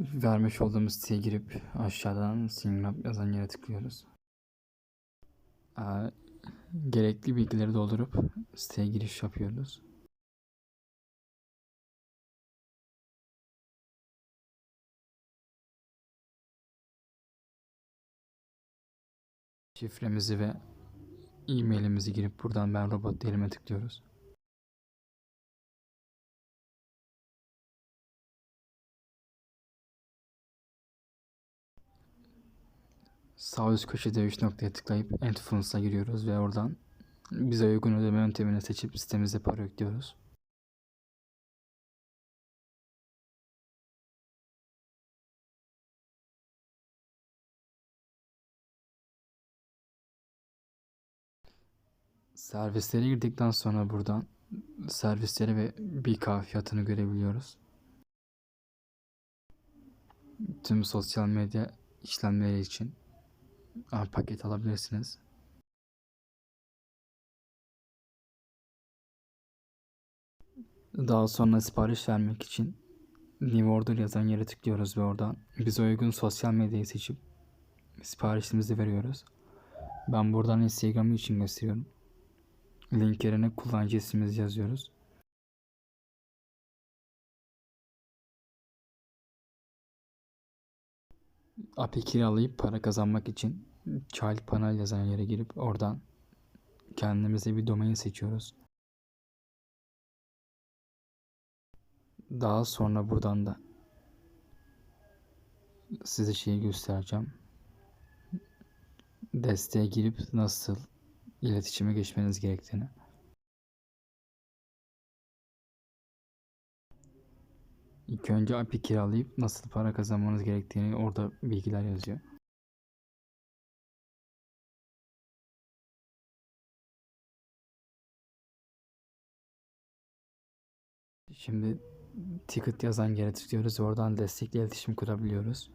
vermiş olduğumuz siteye girip aşağıdan Singrap yazan yere tıklıyoruz. Aa, gerekli bilgileri doldurup siteye giriş yapıyoruz. Şifremizi ve e-mailimizi girip buradan ben robot değilime tıklıyoruz. Sağ üst köşede 3 noktaya tıklayıp End giriyoruz ve oradan bize uygun ödeme yöntemini seçip sitemize para yüklüyoruz. Servislere girdikten sonra buradan servisleri ve BK fiyatını görebiliyoruz. Tüm sosyal medya işlemleri için A paket alabilirsiniz. Daha sonra sipariş vermek için New Order yazan yere tıklıyoruz ve oradan bize uygun sosyal medyayı seçip siparişimizi veriyoruz. Ben buradan Instagram için gösteriyorum. Link yerine kullanıcı ismimizi yazıyoruz. API kiralayıp para kazanmak için Child Panel yazan yere girip oradan kendimize bir domain seçiyoruz. Daha sonra buradan da size şeyi göstereceğim. Desteğe girip nasıl iletişime geçmeniz gerektiğini. İlk önce API kiralayıp nasıl para kazanmanız gerektiğini orada bilgiler yazıyor. Şimdi ticket yazan yere tıklıyoruz oradan destekli iletişim kurabiliyoruz.